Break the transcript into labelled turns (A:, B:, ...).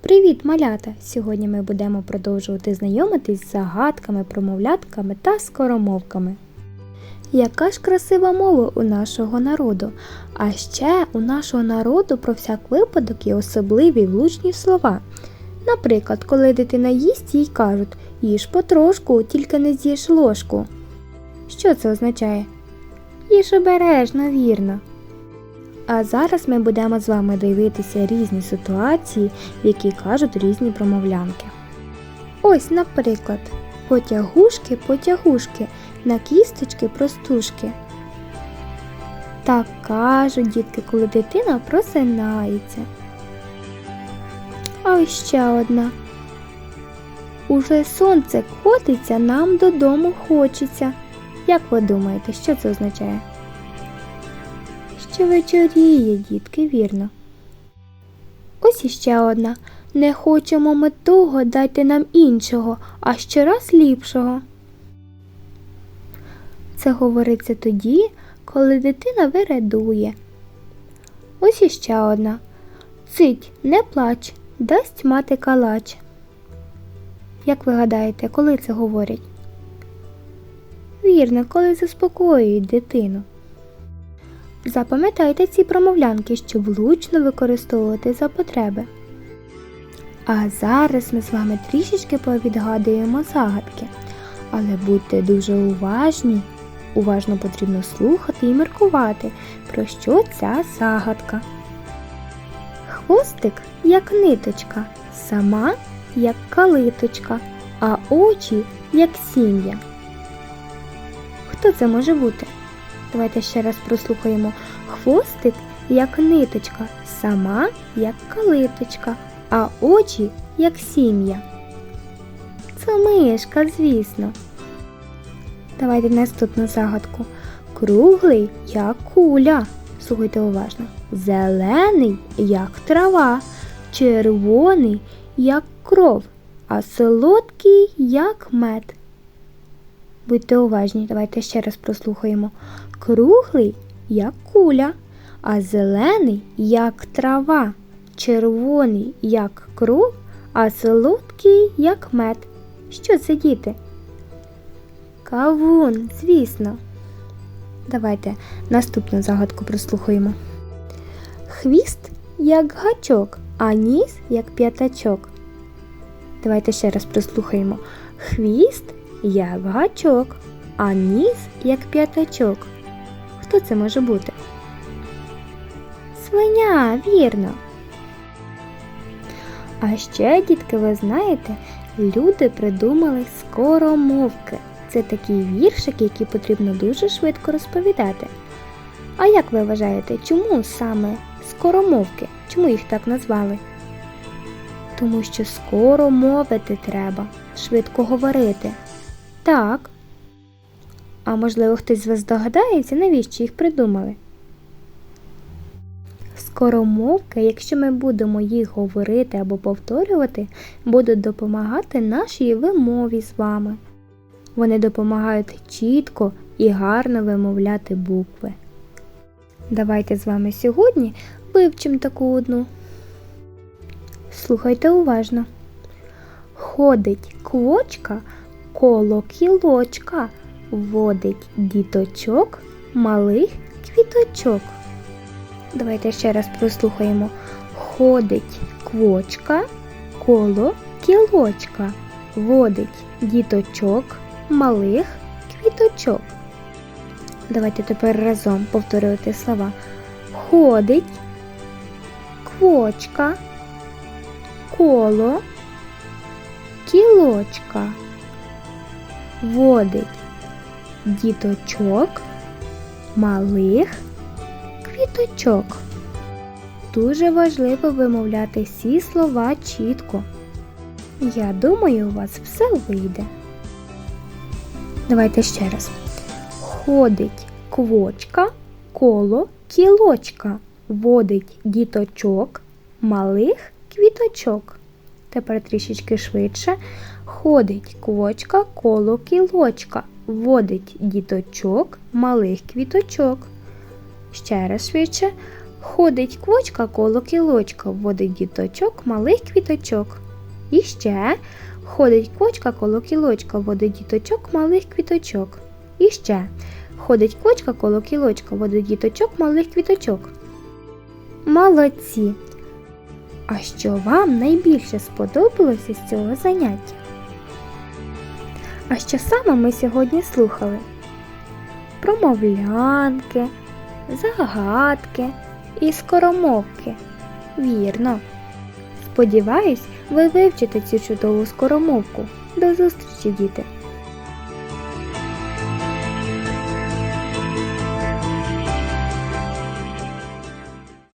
A: Привіт, малята! Сьогодні ми будемо продовжувати знайомитись з загадками, промовлятками та скоромовками. Яка ж красива мова у нашого народу? А ще у нашого народу про всяк випадок є особливі влучні слова. Наприклад, коли дитина їсть, їй кажуть їж потрошку, тільки не з'їж ложку. Що це означає? Їж обережно, вірно. А зараз ми будемо з вами дивитися різні ситуації, які кажуть різні промовлянки. Ось, наприклад, потягушки, потягушки, на кісточки простушки. Так кажуть дітки, коли дитина просинається. А ось ще одна. Уже сонце котиться, нам додому хочеться. Як ви думаєте, що це означає? Що вечоріє, дітки, вірно. Ось іще одна. Не хочемо ми того, дайте нам іншого, а щораз ліпшого. Це говориться тоді, коли дитина вирадує. Ось іще одна. Цить, не плач, дасть мати калач. Як ви гадаєте, коли це говорять? Вірно, коли заспокоюють дитину. Запам'ятайте ці промовлянки, щоб влучно використовувати за потреби. А зараз ми з вами трішечки повідгадуємо загадки. Але будьте дуже уважні. Уважно потрібно слухати і міркувати, про що ця загадка. Хвостик, як ниточка, сама як калиточка, а очі як сім'я. Хто це може бути? Давайте ще раз прослухаємо. Хвостик, як ниточка, сама як калиточка, а очі як сім'я. Це мишка, звісно. Давайте наступну загадку. Круглий, як куля. Слухайте уважно. Зелений, як трава, червоний, як кров, а солодкий, як мед. Будьте уважні, давайте ще раз прослухаємо. Круглий, як куля, а зелений, як трава, червоний, як кров, а солодкий, як мед. Що це діти? Кавун, звісно. Давайте наступну загадку прослухаємо. Хвіст, як гачок, а ніс, як п'ятачок. Давайте ще раз прослухаємо. Хвіст як гачок, а ніс як п'ятачок. Хто це може бути? Свиня, вірно. А ще, дітки, ви знаєте, люди придумали скоромовки. Це такий віршик, який потрібно дуже швидко розповідати. А як ви вважаєте, чому саме скоромовки? Чому їх так назвали? Тому що скоро мовити треба, швидко говорити. Так. А можливо, хтось з вас здогадається, навіщо їх придумали? Скоромовки, якщо ми будемо їх говорити або повторювати, будуть допомагати нашій вимові з вами. Вони допомагають чітко і гарно вимовляти букви. Давайте з вами сьогодні вивчимо таку одну. Слухайте уважно. Ходить квочка коло кілочка, водить діточок малих квіточок. Давайте ще раз прослухаємо. Ходить квочка коло кілочка, водить діточок малих квіточок. Давайте тепер разом повторювати слова. Ходить квочка коло кілочка водить діточок малих квіточок. Дуже важливо вимовляти всі слова чітко. Я думаю, у вас все вийде. Давайте ще раз. Ходить квочка коло кілочка, водить діточок малих квіточок. Тепер трішечки швидше. Ходить квочка коло кілочка, водить діточок малих квіточок. Ще раз швидше. Ходить квочка коло кілочка, водить діточок малих квіточок. І ще ходить квочка коло кілочка, водить діточок малих квіточок. І ще ходить квочка коло кілочка, водить діточок малих квіточок. Молодці! А що вам найбільше сподобалося з цього заняття? А що саме ми сьогодні слухали? Промовлянки, загадки і скоромовки. Вірно. Сподіваюсь, ви вивчите цю чудову скоромовку. До зустрічі, діти!